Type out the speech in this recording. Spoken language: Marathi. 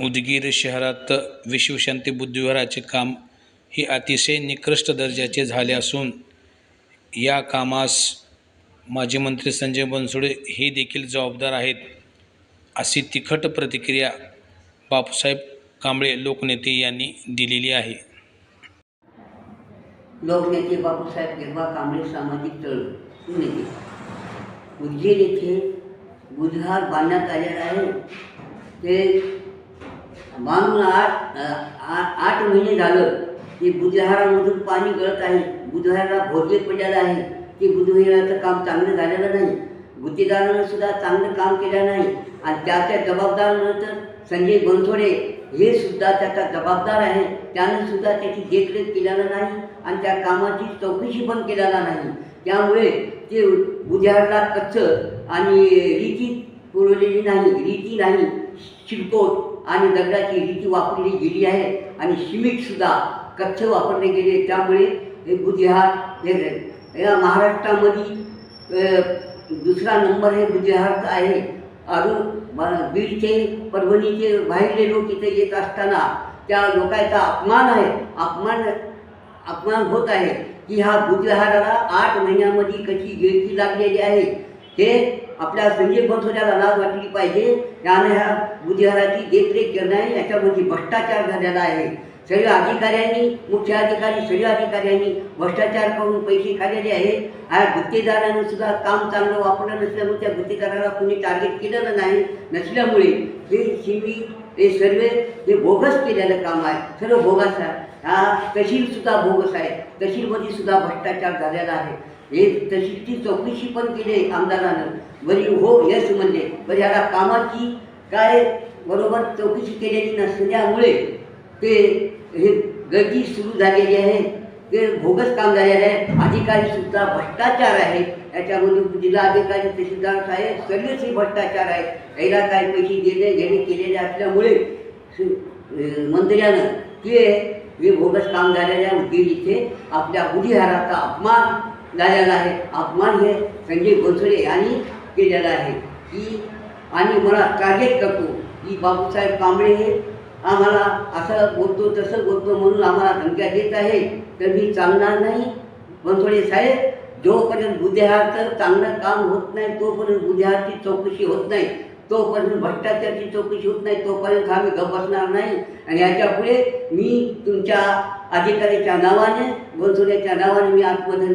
उदगीर शहरात विश्वशांती बुद्धविहाराचे काम हे अतिशय निकृष्ट दर्जाचे झाले असून या कामास माजी मंत्री संजय बनसोडे हे देखील जबाबदार आहेत अशी तिखट प्रतिक्रिया बापूसाहेब कांबळे लोकनेते यांनी दिलेली आहे. लोकनेते बापूसाहेब गिरवा कांबळे सामाजिक चळवळ नेते उज्जैन येथे बुधवार बांधण्यात आलेला आहे. ते माणूस आठ आठ महिने झालं ते बुधविहारामधून पाणी गळत आहे. बुधहाराला भोगे पडलेलं आहे. ते बुधविहाराचं काम चांगलं झालेलं नाही. गुत्तेदारानं सुद्धा चांगलं काम केलं नाही. आणि त्याच्या जबाबदारानं तर संजय बनसोडे हे सुद्धा त्याचा जबाबदार आहे. त्यानं सुद्धा त्याची देखरेख केलेला नाही आणि त्या कामाची चौकशी पण केलेला नाही. त्यामुळे ते बुधहारला कच्च आणि रीती पुरवलेली नाही. रीती नाही. शिरकोट आणि दगडाची रीती वापरली गेली आहे. आणि सिमेंटसुद्धा कच्छ वापरले गेले. त्यामुळे हे बुधविहार हे या महाराष्ट्रामध्ये दुसरा नंबर हे बुधविहारचा आहे. अजून बीडचे परभणीचे बाहेरले लोक इथे येत असताना त्या लोकांचा अपमान आहे. अपमान अपमान होत आहे की ह्या बुद्धिहाराला आठ महिन्यामध्ये कशी गिळती लागलेली आहे. हे आपल्या संजय बनसोड्याला लाज वाटली पाहिजे. त्याने ह्या बुद्धिहाराची देखरेख करणे याच्यामध्ये भ्रष्टाचार झालेला आहे. सर्व अधिकाऱ्यांनी मुख्य अधिकारी सर्व अधिकाऱ्यांनी भ्रष्टाचार करून पैसे खाल्लेले आहेत. हा गुत्तेदारानं सुद्धा काम चांगलं वापरलं नसल्यामुळे त्या गुत्तेदाराला कोणी टार्गेट केलेलं नाही. नसल्यामुळे हे शिवी हे सर्व हे बोगस केलेलं काम आहे. सर्व बोगस आहे. हा तहसीलसुद्धा बोगस आहे. तहसीलमध्ये सुद्धा भ्रष्टाचार झालेला आहे. हे तहसीलची चौकशी पण केली आमदारानं. बरी हो यश म्हणले. बरी ह्याला कामाची काय बरोबर चौकशी केलेली नसल्यामुळे ते हे गळती सुरू झालेली आहे. ते भोगस काम झालेलं आहे. अधिकारी सुद्धा भ्रष्टाचार आहे. याच्यामध्ये जिल्हाधिकारी तहसीलदार साहेब सर्वच हे भ्रष्टाचार आहे. याला काही पैसे देणे घेणे केलेले असल्यामुळे मंत्र्यानं ते हे भोगस काम झालेलं आहे. उद्योग इथे आपल्या बुधिहाराचा अपमान झालेला आहे. अपमान हे संजय बनसोडे यांनी केलेला आहे. की आणि मला टार्गेट करतो. की बाबूसाहेब कांबळे हे आम्हाला असं बोलतो तसं बोलतो म्हणून आम्हाला धमक्या देत आहे तर मी चालणार नाही. बनसोडे साहेब जोपर्यंत बुद्धिहारचं चांगलं काम होत नाही तोपर्यंत बुद्धिहारची चौकशी होत नाही. तोपर्यंत भ्रष्टाचाराची चौकशी होत नाही. तोपर्यंत आम्ही गप बसणार नाही. आणि याच्यापुढे मी तुमच्या अधिकाऱ्याच्या नावाने बनसोड्याच्या नावाने मी आत्मधन